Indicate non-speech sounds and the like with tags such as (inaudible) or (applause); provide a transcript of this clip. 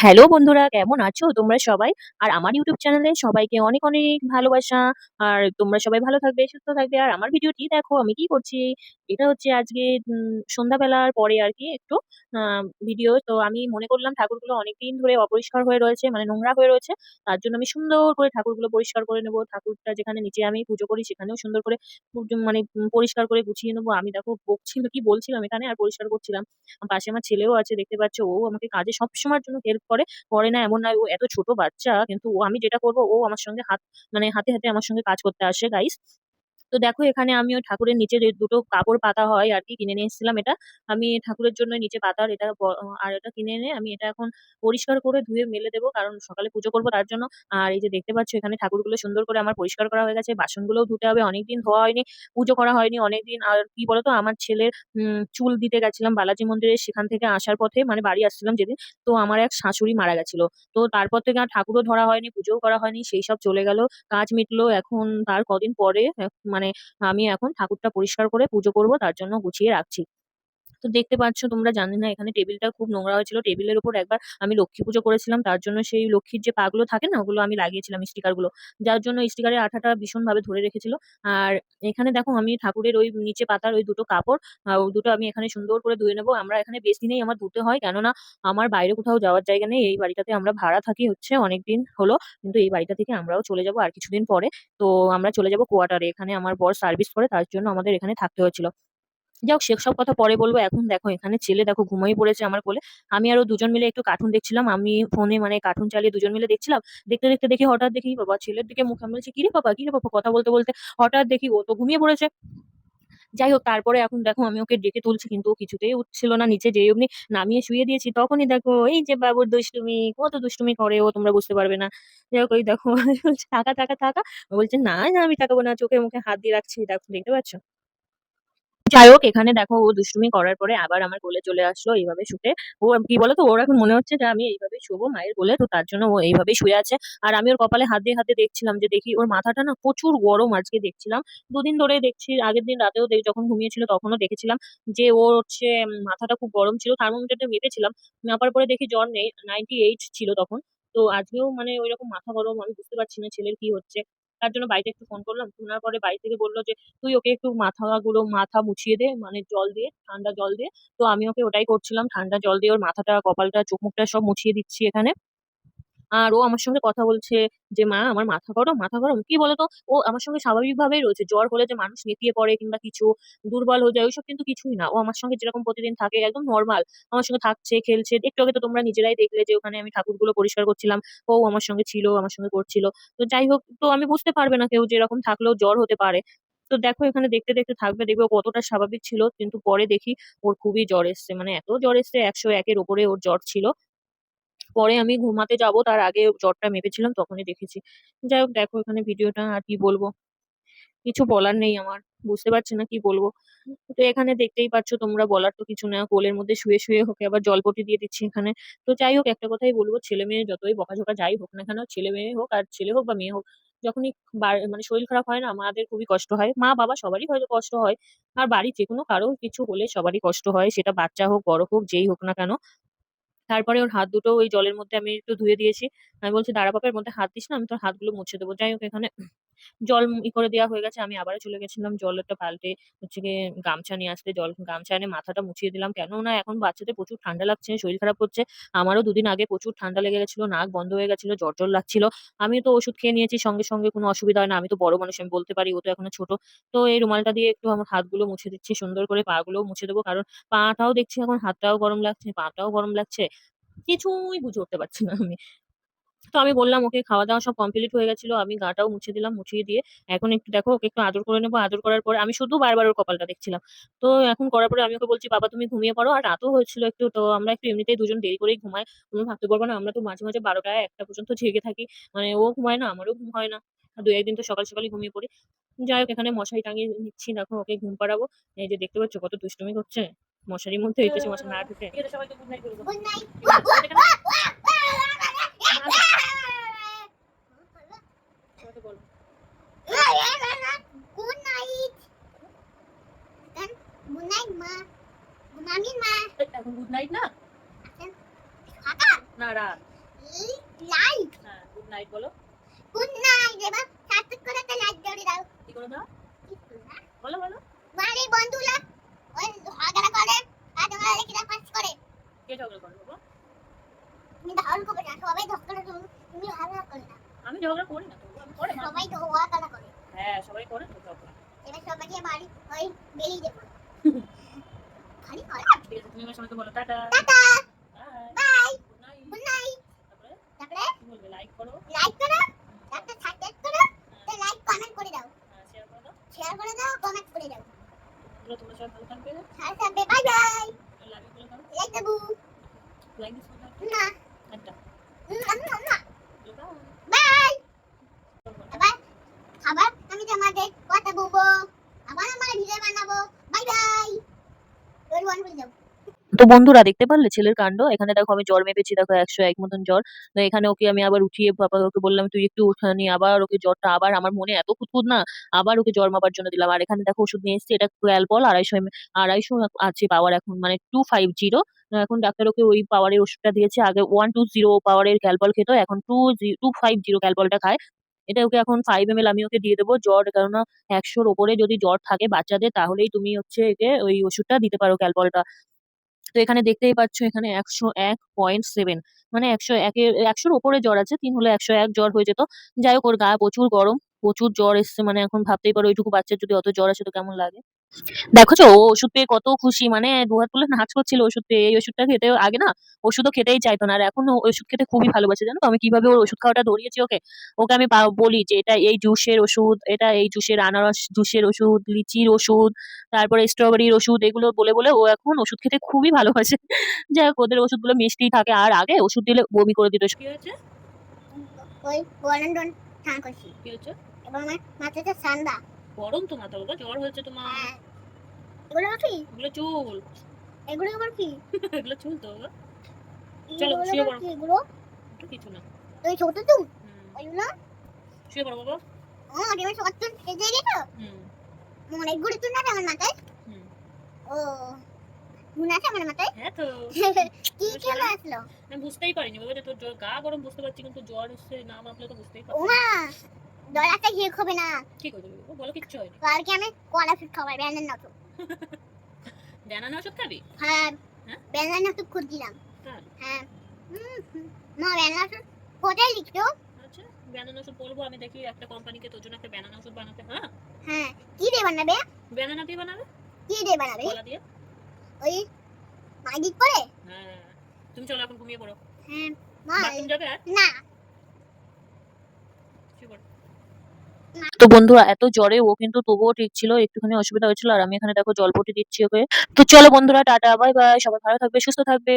Hello বন্ধুরা কেমন আছো তোমরা সবাই? আর আমার ইউটিউব চ্যানেলে সবাইকে অনেক, অনেক ভালোবাসা। আর তোমরা সবাই ভালো থাকবে, সুস্থ থাকবে। আর আমার ভিডিওটি দেখো আমি কি করছি। এটা হচ্ছে আজকে সন্ধ্যাবেলার পরে আর কি একটু ভিডিও। তো আমি মনে করলাম ঠাকুরগুলো অনেকদিন ধরে অপরিষ্কার হয়ে রয়েছে, মানে নোংরা হয়ে রয়েছে। তার জন্য আমি সুন্দর করে ঠাকুরগুলো পরিষ্কার করে নেব ঠাকুরটা যেখানে নিচে আমি পুজো করি সেখানেও সুন্দর করে মানে পরিষ্কার করে গুছিয়ে নেব আমি দেখো বকছিল কি বলছিলাম এখানে আর পরিষ্কার করছিলাম। পাশে আমার ছেলেও আছে দেখতে পাচ্ছ। ও আমাকে কাজে সবসময়ের জন্য হেল্প করে। করে না এমন নয়, ও এত ছোট বাচ্চা কিন্তু ও আমি যেটা করব ও আমার সঙ্গে হাত মানে হাতে, হাতে আমার সঙ্গে কাজ করতে আসে গাইস। তো দেখো এখানে আমি ওই ঠাকুরের নিচে দুটো কাপড় পাতা হয় আর কি কিনে নিয়ে এসেছিলাম এটা। আমি ঠাকুরের জন্য নিচে পাতার এটা আর এটা কিনে এনে আমি এটা এখন পরিষ্কার করে ধুয়ে মেলে দেবো কারণ সকালে পুজো করব তার জন্য। আর এই যে দেখতে পাচ্ছ এখানে ঠাকুরগুলো সুন্দর করে আমার পরিষ্কার করা হয়ে গেছে। বাসনগুলোও ধুতে হবে। অনেকদিন ধোয়া হয়নি, পুজো করা হয়নি অনেকদিন। আর কি বলতো আমার ছেলের চুল দিতে গেছিলাম বালাজি মন্দিরে সেখান থেকে আসার পথে মানে বাড়ি আসছিলাম যেদিন, তো আমার এক শাশুড়ি মারা গেছিল। তো তারপর থেকে আর ঠাকুরও ধরা হয়নি, পুজোও করা হয়নি। সেই সব চলে গেল। কাজ মিটলো। এখন তার কদিন পরে এ মানে আমি এখন ঠাকুরটা পরিষ্কার করে পুজো করব তার জন্য গুছিয়ে রাখছি। তো দেখতে পাচ্ছ তোমরা জানি না এখানে টেবিলটা খুব নোংরা হয়েছিল। টেবিলের উপর একবার আমি লক্ষ্মী পুজো করেছিলাম। তার জন্য সেই লক্ষ্মীর যে পা গুলো থাকে না, ওগুলো আমি লাগিয়েছিলাম স্টিকারগুলো। যার জন্য স্টিকারের আঠাটা ভীষণভাবে ধরে রেখেছিল। আর এখানে দেখো আমি ঠাকুরের ওই নিচে পাতার ওই দুটো কাপড় দুটো আমি এখানে সুন্দর করে ধুয়ে নেব আমরা এখানে বেসিনেই আমার ধুতে হয়। কেননা আমার বাইরে কোথাও যাওয়ার জায়গা নেই। এই বাড়িটাতে আমরা ভাড়া থাকি হচ্ছে অনেকদিন হলো। কিন্তু এই বাড়িটা থেকে আমরাও চলে যাব আর কিছুদিন পরে। তো আমরা চলে যাব কোয়ার্টারে। এখানে আমার বর সার্ভিস করে, তার জন্য আমাদের এখানে থাকতে হয়েছিল। যাই হোক সেসব কথা পরে বলব এখন দেখো এখানে ছেলে দেখো ঘুমিয়ে পড়েছে আমার কোলে। আমি আরও দুজন মিলে একটু কার্টুন দেখছিলাম। আমি ফোনে মানে কার্টুন চালিয়ে দুজন মিলে দেখছিলাম। দেখতে, দেখতে দেখি হঠাৎ দেখি বাবা ছেলের দিকে মুখ আমি বলছি, "কিরে পাপা, কিরে বাবা কথা বলতে, বলতে হঠাৎ দেখি ও তো ঘুমিয়ে পড়েছে। যাই হোক তারপরে এখন দেখো আমি ওকে ডেকে তুলছি কিন্তু ও কিছুতেই উঠছিল না। নিচে যেই অমনি নামিয়ে শুয়ে দিয়েছি তখনই দেখো এই যে বাবুর দুষ্টুমি, কত দুষ্টুমি করে ও তোমরা বুঝতে পারবে না। যাই হোক ওই দেখো "টাকা, টাকা, টাকা।" বলছে, "না, না আমি তাকাবো না।" চোখে মুখে হাত দিয়ে রাখছি। দেখো দেখতে পাচ্ছ? যাই হোক এখানে দেখো ও দুষ্টুমি করার পরে আবার আমার কোলে চলে আসলো এইভাবে শুতে। ও কি বলতো ওর এখন মনে হচ্ছে যে আমি এইভাবে শুবো মায়ের কোলে। তো তার জন্য ও এইভাবেই শুয়ে আছে। আর আমি ওর কপালে হাত দিয়ে, হাতে দেখছিলাম যে দেখি ওর মাথাটা না প্রচুর গরম আজকে দেখছিলাম। দুদিন ধরে দেখছি আগের দিন রাতেও যখন ঘুমিয়েছিল তখনও দেখেছিলাম যে ওর হচ্ছে মাথাটা খুব গরম ছিল। থার্মোমিটারটা মেপেছিলাম। মাপার পরে দেখি জ্বর নেই। 98 ছিল তখন। তো আজকেও মানে ঐরকম মাথা গরম আমি বুঝতে পারছি না ছেলের কি হচ্ছে। তার জন্য বাড়িতে একটু ফোন করলাম। শোনার পরে বাড়ি থেকে বলল যে, "তুই ওকে একটু মাথা গুলো মাথা মুছিয়ে দে মানে জল দিয়ে, ঠান্ডা জল দিয়ে।" তো আমি ওকে ওটাই করছিলাম। ঠান্ডা জল দিয়ে ওর মাথাটা, কপালটা, চোখ মুখটা সব মুছিয়ে দিচ্ছি এখানে। আর ও আমার সঙ্গে কথা বলছে যে, "মা আমার মাথা গরম, মাথা গরম।" কি বলতো ও আমার সঙ্গে স্বাভাবিকভাবেই রয়েছে। জ্বর হলে যে মানুষ নেতিয়ে পড়ে কিংবা কিছু দুর্বল হয়ে যায় ওইসব কিন্তু কিছুই না। ও আমার সঙ্গে যেরকম প্রতিদিন থাকে একদম নরমাল। আমার সঙ্গে থাকছে, খেলছে। একটু আগে তো তোমরা নিজেরাই দেখলে যে ওখানে আমি ঠাকুরগুলো পরিষ্কার করছিলাম। ও আমার সঙ্গে ছিল, আমার সঙ্গে করছিল। তো যাই হোক তো আমি বুঝতে পারবে না কেউ যেরকম থাকলেও জ্বর হতে পারে। তো দেখো এখানে দেখতে, দেখতে থাকবে দেখবে কতটা স্বাভাবিক ছিল। কিন্তু পরে দেখি ওর খুবই জ্বর এসছে। মানে এত জ্বর এসছে একশো একের ওপরে ওর জ্বর ছিল। পরে আমি ঘুমাতে যাব তার আগে জ্বরটা মেপেছিলাম তখনই দেখেছি। যাই হোক দেখো এখানে ভিডিওটা আর কি বলব? কিছু বলার নেই আমার। বুঝতে পারছি না কি বলব? তো এখানে দেখতেই পাচ্ছ তোমরা বলার তো কিছু না। কোলের মধ্যে শুয়ে, শুয়ে হোক আবার জলপটি দিয়ে দিচ্ছি এখানে। তো যাই হোক একটা কথাই বলব ছেলে-মেয়ে যতই বকাঝকা যাই হোক না কেন, ছেলে-মেয়ে হোক আর ছেলে হোক বা মেয়ে হোক, যখনই মানে শরীর খারাপ হয় না মাদের খুবই কষ্ট হয়। মা-বাবা সবারই হয়তো কষ্ট হয়। আর বাড়ির যেকোনো কারও কিছু হলে সবারই কষ্ট হয়। সেটা বাচ্চা হোক, বড় হোক, যেই হোক না কেন। তারপরে ওর হাত দুটো ওই জলের মধ্যে আমি একটু ধুয়ে দিয়েছি। আমি বলছি, "দাঁড়া পাপের মধ্যে হাত দিস না, আমি তোর হাতগুলো মুছে দেবো।" যাই হোক এখানে জল ই করে দেওয়া হয়ে গেছে। আমি আবারও চলে গেছিলাম জলটা পাল্টে হচ্ছে গিয়ে গামছা নিয়ে আসতে। জল গামছা এনে মাথাটা মুছিয়ে দিলাম। কেননা এখন বাচ্চাদের প্রচুর ঠান্ডা লাগছে, শরীর খারাপ করছে। আমারও দুদিন আগে প্রচুর ঠান্ডা লেগে গেছিল, নাক বন্ধ হয়ে গেছিল, জ্বর, জ্বর লাগছিল। আমি তো ওষুধ খেয়ে নিয়েছি সঙ্গে, সঙ্গে কোনো অসুবিধা হয় না। আমি তো বড় মানুষ আমি বলতে পারি, ও তো এখনও ছোট। তো এই রুমালটা দিয়ে একটু আমার হাতগুলো মুছে দিচ্ছি সুন্দর করে, পা গুলো মুছে দেবো। কারণ পাটাও দেখছি এখন হাতটাও গরম লাগছে, পাটাও গরম লাগছে। কিছুই বুঝে উঠতে পারছি না আমি। তো আমি বললাম ওকে খাওয়া-দাওয়া সব কমপ্লিট হয়ে গেছিল। আমি গাটাও মুছে দিলাম। মুছিয়ে দিয়ে এখন একটু দেখো ওকে একটু আদর করে নেব। আদর করার পরে আমি শুধু বারবার ওর কপালটা দেখছিলাম। তো এখন করার পরে আমি ওকে বলছি, "বাবা তুমি ঘুমিয়ে পড়ো।" আর রাতও হয়েছিল একটু। তো আমরা একটু এমনিতেই দুজন দেরি করেই ঘুমাই। তুমি ভাবতে পারবে না আমরা তো মাঝে, মাঝে ১২টা ১টা পর্যন্ত জেগে থাকি। মানে ও ঘুমায় না, আমারও ঘুম হয় না। দু একদিন তো সকাল, সকালই ঘুমিয়ে পড়ি। যাই হোক এখানে মশারি টাঙিয়ে নিচ্ছি। দেখো ওকে ঘুম পাড়াবো। এই যে দেখতে পাচ্ছ কত দুষ্টুমি করছে। মশারির মধ্যে যে মশা না ঢুকে। এখানে গুড নাইট না? না রাত। লাইট হ্যাঁ গুড নাইট বলো গুড নাইট এবার সার্থক করে একটা লাইট ধরে দাও কি করে দাও বলো বলো মানে বন্ধুরা ওই ঝগড়া করে আর তোমরা দেখি না পাস করে কে ঝগড়া করো বাবা তুমি ধারণ করবে না সবাই ঝগড়া তুমি তুমি করে না আমি ঝগড়া করি না। তো করে সবাই ঝগড়া করে। হ্যাঁ সবাই করে তো ঝগড়া এবার সবাইকে বাড়ি ওই বেরিয়ে যাব খালি করে তুমি আমার সবাইকে বলো tata. Tata. Bye good night তারপরে? তারপরে? বলবে? লাইক করো। লাইক করো। একটা সাবস্ক্রাইব করো। তো লাইক কমেন্ট করে দাও। শেয়ার করে দাও। শেয়ার করে দাও কমেন্ট করে দাও। তোমরা সবাই ভালো থাকবে। আর সবাই বাই বাই লাইক করে দাও। লাইক দেবো। লাইক দিস না। একটা না না না। বাই। আবার আবার আমি তোমাদের কথা বলব। আবার আমার ভিডিও বানাবো। বাই বাই ওই ওয়ান বলে যাও তো বন্ধুরা দেখতে পারলে? ছেলের কাণ্ড। এখানে দেখো আমি জ্বর মেপেছি, দেখো একশো এক মতন জ্বর। এখানে ওকে আমি আবার উঠিয়ে বাবা ওকে বললাম, তুই একটু উঠানি আবার ওকে জ্বরটা আবার আমার মনে এত খুঁতখুত না, আবার ওকে জ্বর মাপার জন্য দিলাম। আর এখানে দেখো ওষুধ নিয়ে এসেছি, এটা ক্যালপল আড়াইশো এম, আড়াইশো আছে পাওয়ার এখন মানে টু ফাইভ জিরো এখন ডাক্তার ওকে ওই পাওয়ারের ওষুধটা দিয়েছে, আগে ওয়ান টু জিরো পাওয়ারের ক্যালপল খেত, এখন টু টু ফাইভ জিরো ক্যালপলটা খায়। এটা ওকে এখন ফাইভ এম এল আমি ওকে দিয়ে দেবো জ্বর, কেননা একশোর ওপরে যদি জ্বর থাকে বাচ্চাদের, তাহলেই তুমি হচ্ছে একে ওই ওষুধটা দিতে পারো ক্যালপলটা তো এখানে দেখতেই পাচ্ছ এখানে একশো এক পয়েন্ট সেভেন মানে একশো একের, একশোর ওপরে জ্বর আছে, তিন হলে একশো এক জ্বর হয়ে যেত। যাই হোক, ওর গা প্রচুর গরম। প্রচুর জ্বর এসছে মানে এখন ভাবতেই পারো ওইটুকু বাচ্চার যদি অত জ্বর আসে তো কেমন লাগে। দেখো ও ওষুধ পেয়ে কত খুশি মানে দুহাত তুলে নাচ করছিল ওষুধ পেয়ে এই ওষুধটা খেতে আগে না ওষুধও খেতেই চাইতো না আর এখন ও ওষুধ খেতে খুবই ভালোবাসে জানো তো? আমি কীভাবে ওর ওষুধ খাওয়াটা ধরিয়েছি ওকে? ওকে আমি বলি যে এটা এই জুসের ওষুধ এটা এই জুসের আনারস জুসের ওষুধ লিচির ওষুধ তারপরে স্ট্রবেরির ওষুধ এগুলো বলে বলে ও এখন ওষুধ খেতে খুবই ভালোবাসে। (laughs) যাই হোক ওদের ওষুধগুলো মিষ্টি থাকে আর আগে ওষুধ দিলে বমি করে দিত। কি হয়েছে? ওই গোল্ডেন ডন স্নান করছি কি হচ্ছে এবং আমার মাথাতে ঠান্ডা। গরম তো মাথা বাবা জ্বর হয়েছে তোমার। হ্যাঁ। এগুলো কি? এগুলো চুল। এগুলো আবার কি? (laughs) এগুলো চুল তো বাবা। চলো, শুয়ে পড়ো। এগুলো? ওটা কিছু না। ওই ছোট চুল? ওইগুলো শুয়ে পড়ো বাবা। ও এবার সবার চুল কেটে গেছো হুম। অনেক চুল আছে আমার মাথায়। হুম। ও চুল আমার মাথায়? হ্যাঁ তো। (laughs) কি খেলা আসলো? আমি বুঝতেই পারিনি বাবা তোর গা গরম বুঝতে পারছি কিন্তু জ্বর এসছে না মাপলে তো বুঝতেই পারছি দলাতে ঘিরে খাবে না। কি করে ও বলো কিচ্ছু হয়নি। কালকে আমি কলা ফিট খাবার ব্যানের নতো দেনা ওষুধ খাবি? হ্যাঁ হ্যাঁ? ব্যানের নতো খুঁজছিলাম। তাই? হ্যাঁ। হুম, হুম। মা ব্যানের কোথায় লিখছো? আচ্ছা ব্যানানা ওষুধ বলব আমি দেখি একটা কোম্পানিকে তোর জন্য একটা ব্যানানা ওষুধ বানাতে হ্যাঁ? হ্যাঁ কি দিয়ে বানাবে? ব্যানানা দিয়ে বানাবে? কি দিয়ে বানাবে? কলা দিয়ে? ওই মাইদিক করে? হ্যাঁ। তুমি চলো এখন ঘুমিয়ে পড়ো। হ্যাঁ মা যাবে না শুয়ে পড়ো তো বন্ধুরা, এত জ্বরে ও কিন্তু তবুও ঠিক ছিল, একটুখানি অসুবিধা হয়েছিল, আর আমি এখানে দেখো জলপটি দিচ্ছি ওকে। তো চলো বন্ধুরা, টাটা, বাই বাই, সবাই ভালো থাকবে, সুস্থ থাকবে।